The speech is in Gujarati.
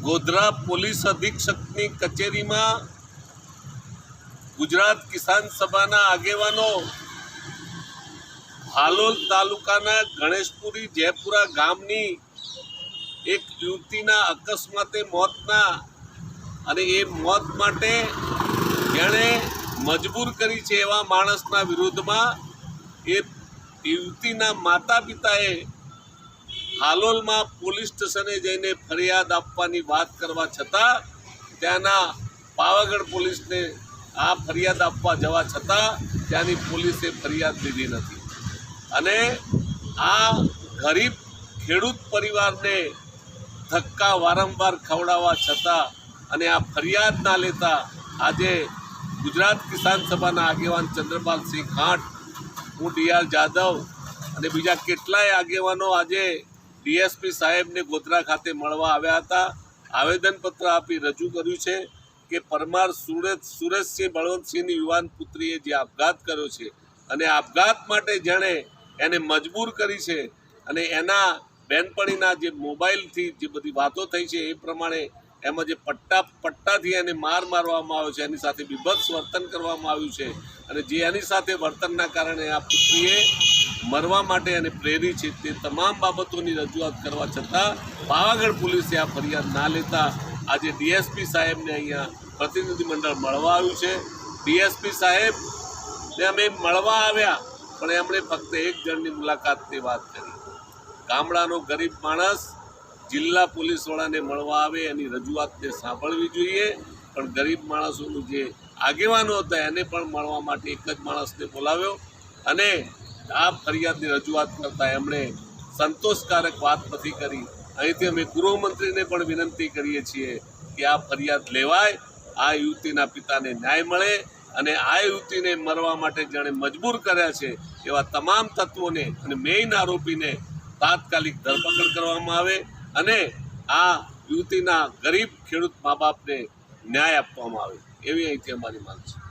ગોધરા પોલીસ અધિક્ષકની કચેરીમાં ગુજરાત કિસાન સભાના આગેવાનો હાલોલ તાલુકાના ગણેશપુરી જયપુરા ગામની એક યુવતીના અકસ્માતે મોતના અને એ મોત માટે જેણે મજબૂર કરી છે એવા માણસના વિરુદ્ધમાં એ યુવતીના માતા પિતાએ હાલોલમાં પોલીસ સ્ટેશને જઈને ફરિયાદ આપવાની વાત કરવા છતાં ત્યાંના પાવાગઢ પોલીસને આ ફરિયાદ આપવા જવા છતાં ત્યાંની પોલીસે ફરિયાદ લીધી નથી. અને આ ગરીબ ખેડૂત પરિવારને ધક્કા વારંવાર ખવડાવવા છતાં અને આ ફરિયાદ ના લેતા આજે ગુજરાત કિસાન સભાના આગેવાન ચંદ્રપાલસિંહ ખાંટ, હું ડી આર જાદવ અને બીજા કેટલાય આગેવાનો આજે ડીએસપી સાહેબને ગોધરા ખાતે મળવા આવ્યા હતા. આવેદનપત્ર આપી રજૂ કર્યું છે કે પરમાર સુરત સુરેશસિંહ બળવંતસિંહની યુવાન પુત્રીએ જે આપઘાત કર્યો છે અને આપઘાત માટે જેણે એને મજબૂર કરી છે અને એના બેનપણીના જે મોબાઈલથી જે બધી વાતો થઈ છે એ પ્રમાણે એમાં જે પટ્ટા પટ્ટાથી એને માર મારવામાં આવ્યો છે, એની સાથે બીભત્સ વર્તન કરવામાં આવ્યું છે અને જે એની સાથે વર્તનના કારણે આ પુત્રીએ મરવા માટે એને પ્રેરી છે તે તમામ બાબતોની રજૂઆત કરવા છતાં પાવાગઢ પોલીસે આ ફરિયાદ ના લેતા આજે ડીએસપી સાહેબને અહીંયા પ્રતિનિધિમંડળ મળવા આવ્યું છે. ડીએસપી સાહેબ ને અમે મળવા આવ્યા, પણ એમણે ફક્ત એક જણની મુલાકાતની વાત કરી. ગામડાનો ગરીબ માણસ જિલ્લા પોલીસવાળાને મળવા આવે એની રજૂઆતને સાંભળવી જોઈએ, પણ ગરીબ માણસોનું જે આગેવાનો હતા એને પણ મળવા માટે એક જ માણસને બોલાવ્યો અને આ ફરિયાદની રજૂઆત કરતાં એમણે સંતોષકારક વાત નથી કરી. અહીંથી અમે ગૃહમંત્રીને પણ વિનંતી કરીએ છીએ કે આ ફરિયાદ લેવાય, આ યુવતીના પિતાને ન્યાય મળે અને આ યુવતીને મરવા માટે જેણે મજબૂર કર્યા છે એવા તમામ તત્વોને અને મેઇન આરોપીને તાત્કાલિક ધરપકડ કરવામાં આવે અને આ યુવતીના ગરીબ ખેડૂત મા બાપને ન્યાય આપવામાં આવે. એવી અહીંથી અમારી માંગ છે.